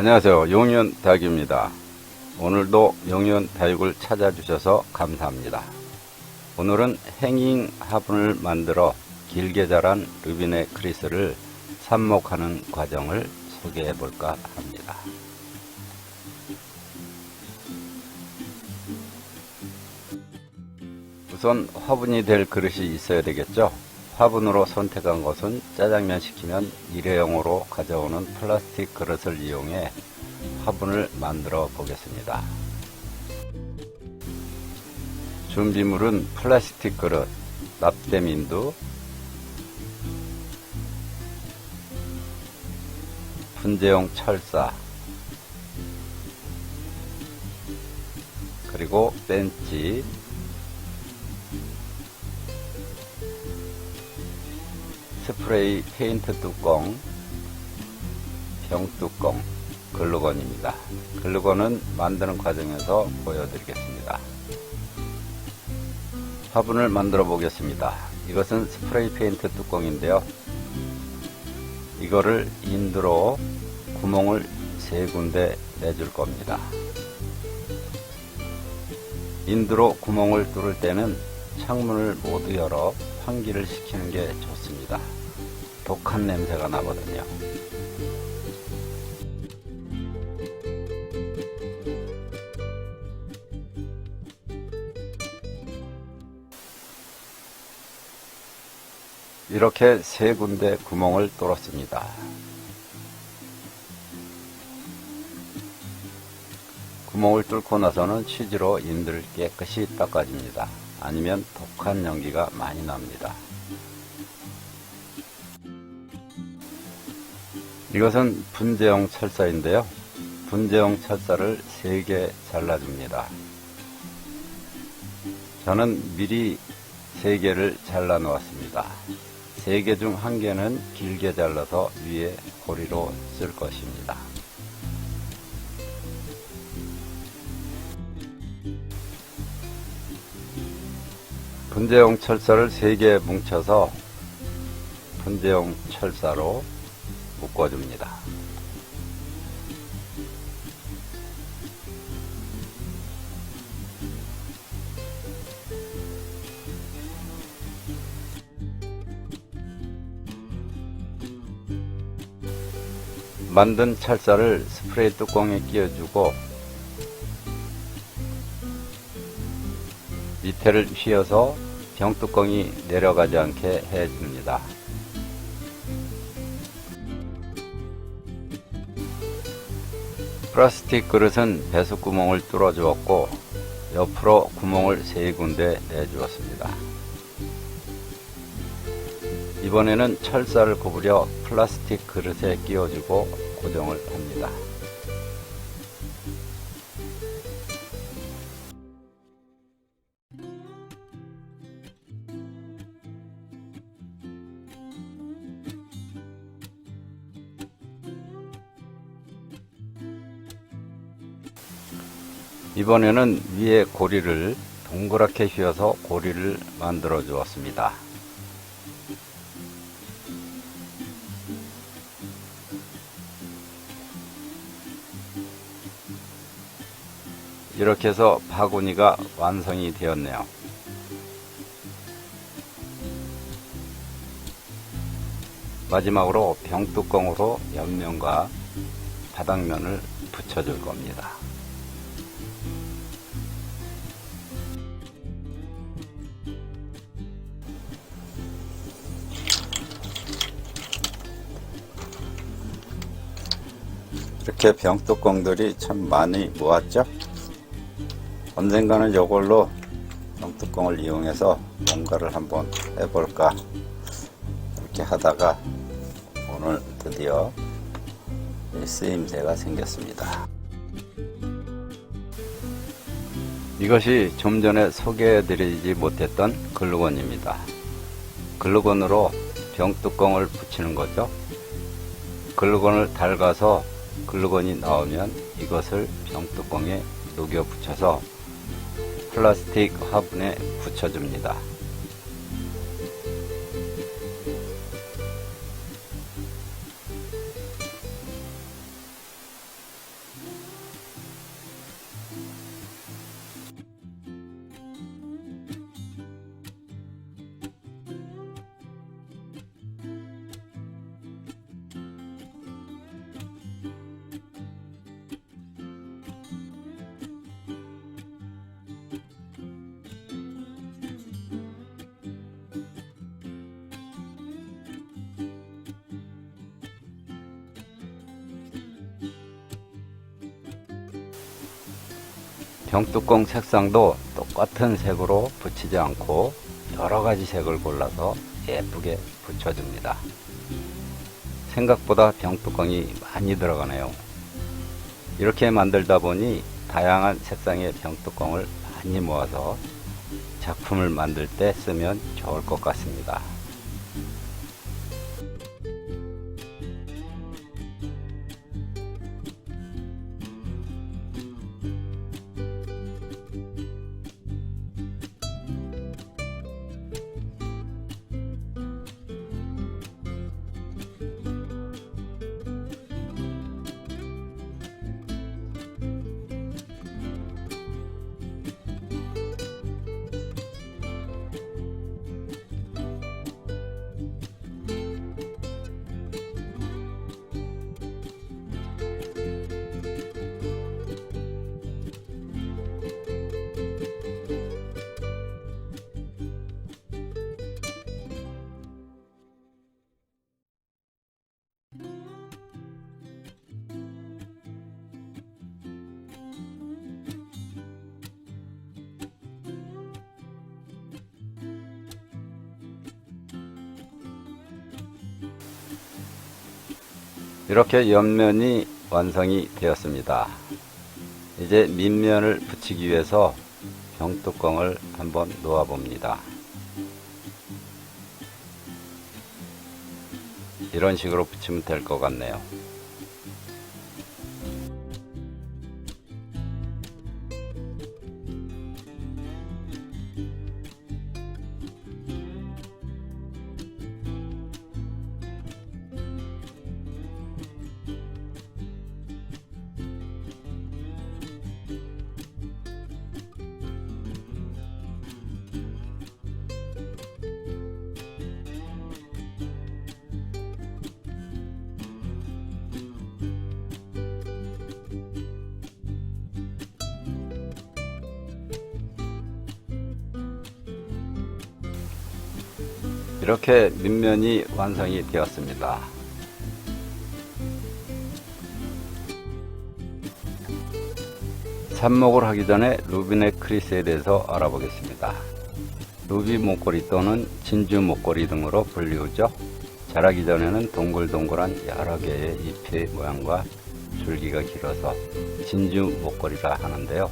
안녕하세요. 용윤 다육입니다. 오늘도 용윤 다육을 찾아주셔서 감사합니다. 오늘은 행잉 화분을 만들어 길게 자란 루비네 크리스를 삽목하는 과정을 소개해 볼까 합니다. 우선 화분이 될 그릇이 있어야 되겠죠. 화분으로 선택한 것은 짜장면 시키면 일회용으로 가져오는 플라스틱 그릇을 이용해 화분을 만들어 보겠습니다. 준비물은 플라스틱 그릇, 납땜인두, 분재용 철사, 그리고 벤치, 스프레이 페인트 뚜껑, 병 뚜껑, 글루건입니다. 글루건은 만드는 과정에서 보여드리겠습니다. 화분을 만들어 보겠습니다. 이것은 스프레이 페인트 뚜껑인데요. 이거를 인두로 구멍을 세 군데 내줄 겁니다. 인두로 구멍을 뚫을 때는 창문을 모두 열어 환기를 시키는 게 좋습니다. 독한 냄새가 나거든요. 이렇게 세 군데 구멍을 뚫었습니다. 구멍을 뚫고 나서는 치즈로 인들을 깨끗이 닦아줍니다. 아니면 독한 연기가 많이 납니다. 이것은 분재용 철사인데요. 분재용 철사를 3개 잘라줍니다. 저는 미리 3개를 잘라 놓았습니다. 3개 중 1개는 길게 잘라서 위에 고리로 쓸 것입니다. 분재용 철사를 3개 뭉쳐서 분재용 철사로 묶어줍니다. 만든 철사를 스프레이 뚜껑에 끼워주고 밑에를 휘어서 병뚜껑이 내려가지 않게 해줍니다. 플라스틱 그릇은 배수구멍을 뚫어 주었고 옆으로 구멍을 세 군데 내주었습니다. 이번에는 철사를 구부려 플라스틱 그릇에 끼워주고 고정을 합니다. 이번에는 위에 고리를 동그랗게 휘어서 고리를 만들어 주었습니다. 이렇게 해서 바구니가 완성이 되었네요. 마지막으로 병뚜껑으로 옆면과 바닥면을 붙여줄 겁니다. 이렇게 병뚜껑들이 참 많이 모았죠? 언젠가는 이걸로 병뚜껑을 이용해서 뭔가를 한번 해볼까 이렇게 하다가 오늘 드디어 이 쓰임새가 생겼습니다. 이것이 좀 전에 소개해드리지 못했던 글루건입니다. 글루건으로 병뚜껑을 붙이는 거죠. 글루건을 닳아서 글루건이 나오면 이것을 병뚜껑에 녹여 붙여서 플라스틱 화분에 붙여줍니다. 병뚜껑 색상도 똑같은 색으로 붙이지 않고 여러 가지 색을 골라서 예쁘게 붙여줍니다. 생각보다 병뚜껑이 많이 들어가네요. 이렇게 만들다 보니 다양한 색상의 병뚜껑을 많이 모아서 작품을 만들 때 쓰면 좋을 것 같습니다. 이렇게 옆면이 완성이 되었습니다. 이제 밑면을 붙이기 위해서 병뚜껑을 한번 놓아 봅니다. 이런 식으로 붙이면 될 것 같네요. 이렇게 밑면이 완성이 되었습니다. 삽목을 하기 전에 루비넥 크리스에 대해서 알아보겠습니다. 루비 목걸이 또는 진주 목걸이 등으로 불리우죠. 자라기 전에는 동글동글한 여러 개의 잎의 모양과 줄기가 길어서 진주 목걸이라 하는데요.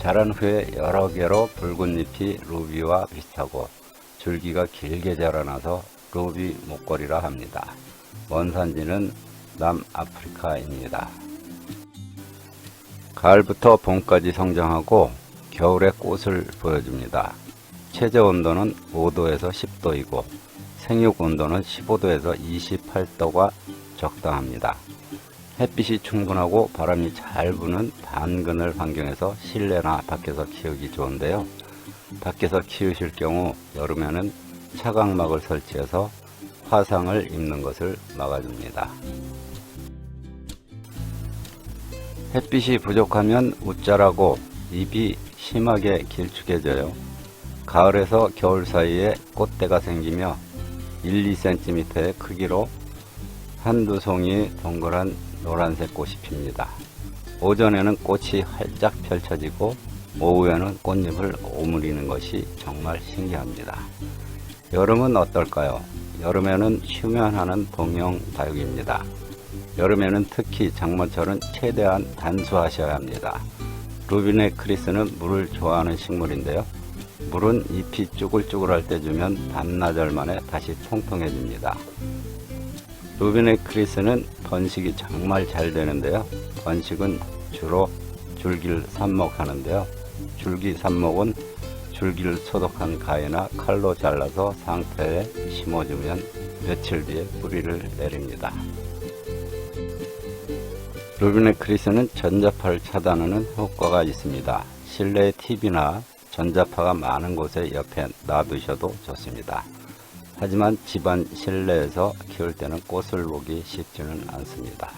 자란 후에 여러 개로 붉은 잎이 루비와 비슷하고 줄기가 길게 자라나서 루비 목걸이라 합니다. 원산지는 남아프리카입니다. 가을부터 봄까지 성장하고 겨울에 꽃을 보여줍니다. 최저 온도는 5도에서 10도이고 생육 온도는 15도에서 28도가 적당합니다. 햇빛이 충분하고 바람이 잘 부는 반그늘 환경에서 실내나 밖에서 키우기 좋은데요. 밖에서 키우실 경우 여름에는 차광막을 설치해서 화상을 입는 것을 막아줍니다. 햇빛이 부족하면 웃자라고 잎이 심하게 길쭉해져요. 가을에서 겨울 사이에 꽃대가 생기며 1, 2cm의 크기로 한두 송이 동그란 노란색 꽃이 핍니다. 오전에는 꽃이 활짝 펼쳐지고 오후에는 꽃잎을 오므리는 것이 정말 신기합니다. 여름은 어떨까요? 여름에는 쉬면 하는 동영 다육입니다. 여름에는 특히 장마철은 최대한 단수하셔야 합니다. 루비네 크리스는 물을 좋아하는 식물인데요. 물은 잎이 쭈글쭈글할 때 주면 반나절 만에 다시 통통해집니다. 루비네 크리스는 번식이 정말 잘 되는데요. 번식은 주로 줄기를 삽목하는데요. 줄기 삽목은 줄기를 소독한 가위나 칼로 잘라서 상태에 심어주면 며칠 뒤에 뿌리를 내립니다. 루비네 크리스는 전자파를 차단하는 효과가 있습니다. 실내 TV나 전자파가 많은 곳에 옆에 놔두셔도 좋습니다. 하지만 집안 실내에서 키울 때는 꽃을 보기 쉽지는 않습니다.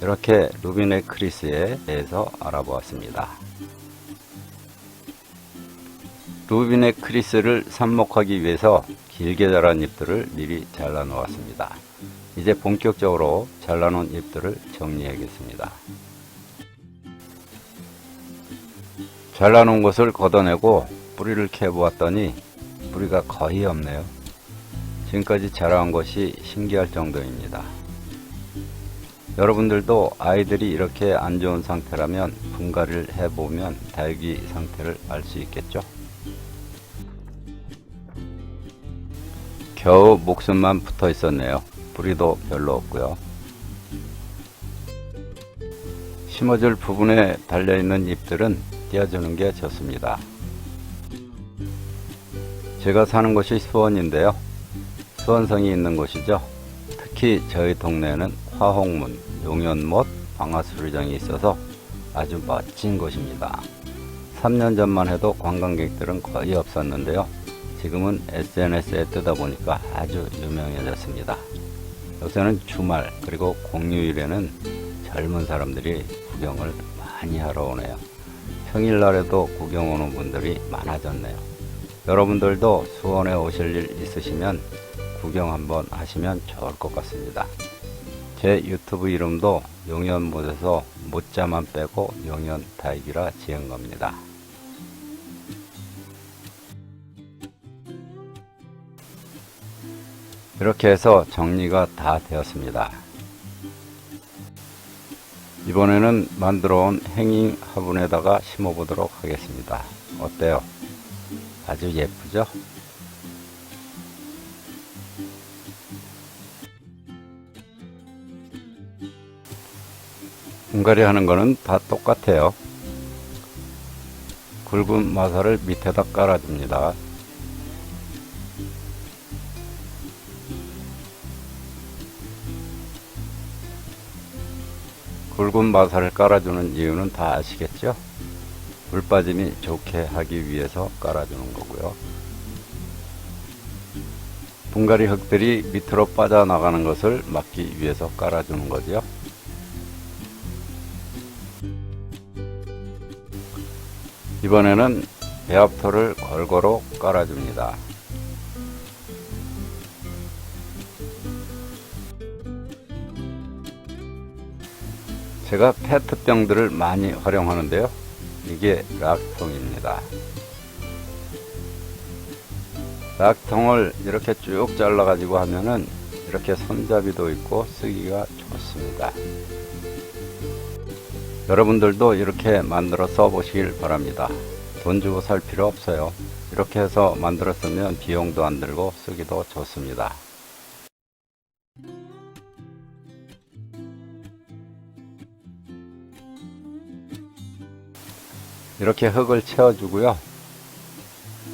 이렇게 루비네 크리스에 대해서 알아보았습니다. 루비네 크리스를 삽목하기 위해서 길게 자란 잎들을 미리 잘라 놓았습니다. 이제 본격적으로 잘라놓은 잎들을 정리하겠습니다. 잘라놓은 것을 걷어내고 뿌리를 캐보았더니 뿌리가 거의 없네요. 지금까지 자라온 것이 신기할 정도입니다. 여러분들도 아이들이 이렇게 안 좋은 상태라면 분갈이를 해보면 다육이 상태를 알 수 있겠죠? 겨우 목숨만 붙어 있었네요. 뿌리도 별로 없고요. 심어줄 부분에 달려있는 잎들은 띄워주는 게 좋습니다. 제가 사는 곳이 수원인데요. 수원성이 있는 곳이죠. 특히 저희 동네에는 화홍문, 용연못, 방아수리장이 있어서 아주 멋진 곳입니다. 3년 전만 해도 관광객들은 거의 없었는데요. 지금은 SNS에 뜨다 보니까 아주 유명해졌습니다. 요새는 주말 그리고 공휴일에는 젊은 사람들이 구경을 많이 하러 오네요. 평일날에도 구경 오는 분들이 많아졌네요. 여러분들도 수원에 오실 일 있으시면 구경 한번 하시면 좋을 것 같습니다. 제 유튜브 이름도 용연못에서 못자만 빼고 용연 다육이라 지은 겁니다. 이렇게 해서 정리가 다 되었습니다. 이번에는 만들어 온 행잉 화분에다가 심어 보도록 하겠습니다. 어때요? 아주 예쁘죠? 분갈이 하는 거는 다 똑같아요. 굵은 마사를 밑에다 깔아줍니다. 굵은 마사를 깔아주는 이유는 다 아시겠죠? 물 빠짐이 좋게 하기 위해서 깔아주는 거고요. 분갈이 흙들이 밑으로 빠져나가는 것을 막기 위해서 깔아주는 거죠. 이번에는 배합토를 골고루 깔아줍니다. 제가 페트병들을 많이 활용하는데요. 이게 락통입니다. 락통을 이렇게 쭉 잘라 가지고 하면은 이렇게 손잡이도 있고 쓰기가 좋습니다. 여러분들도 이렇게 만들어 써 보시길 바랍니다. 돈 주고 살 필요 없어요. 이렇게 해서 만들었으면 비용도 안 들고 쓰기도 좋습니다. 이렇게 흙을 채워주고요.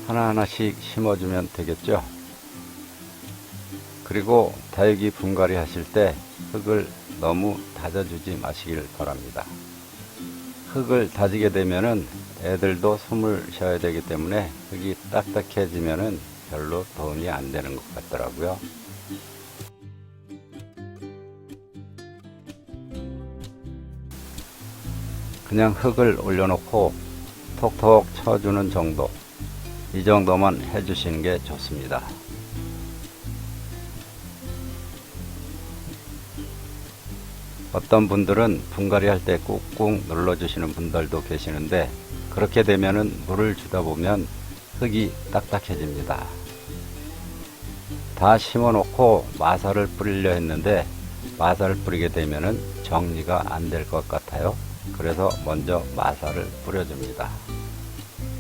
하나하나씩 심어주면 되겠죠. 그리고 다육이 분갈이 하실 때 흙을 너무 다져주지 마시길 바랍니다. 흙을 다지게 되면은 애들도 숨을 쉬어야 되기 때문에 흙이 딱딱해지면은 별로 도움이 안 되는 것 같더라고요. 그냥 흙을 올려놓고 톡톡 쳐주는 정도 이 정도만 해주시는 게 좋습니다. 어떤 분들은 분갈이 할 때 꾹꾹 눌러주시는 분들도 계시는데 그렇게 되면은 물을 주다 보면 흙이 딱딱해집니다. 다 심어 놓고 마사를 뿌리려 했는데 마사를 뿌리게 되면은 정리가 안 될 것 같아요. 그래서 먼저 마사를 뿌려줍니다.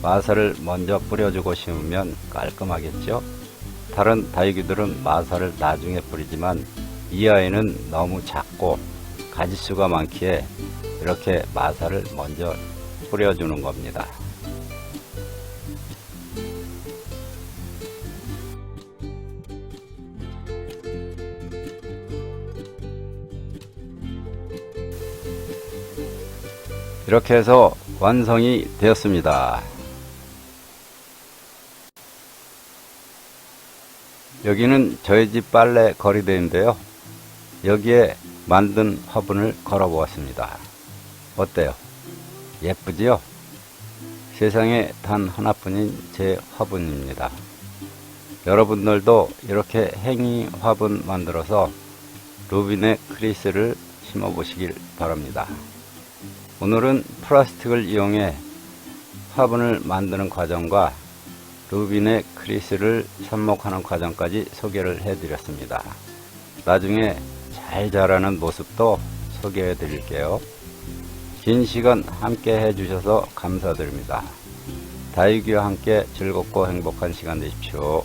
마사를 먼저 뿌려주고 심으면 깔끔하겠죠? 다른 다육이들은 마사를 나중에 뿌리지만 이 아이는 너무 작고 가지수가 많기에 이렇게 마사를 먼저 뿌려주는 겁니다. 이렇게 해서 완성이 되었습니다. 여기는 저희 집 빨래 거리대인데요. 여기에 만든 화분을 걸어 보았습니다. 어때요? 예쁘지요? 세상에 단 하나뿐인 제 화분입니다. 여러분들도 이렇게 행이 화분 만들어서 루빈의 크리스를 심어 보시길 바랍니다. 오늘은 플라스틱을 이용해 화분을 만드는 과정과 루빈의 크리스를 접목하는 과정까지 소개를 해드렸습니다. 나중에 잘 자라는 모습도 소개해 드릴게요. 긴 시간 함께 해주셔서 감사드립니다. 다육이와 함께 즐겁고 행복한 시간 되십시오.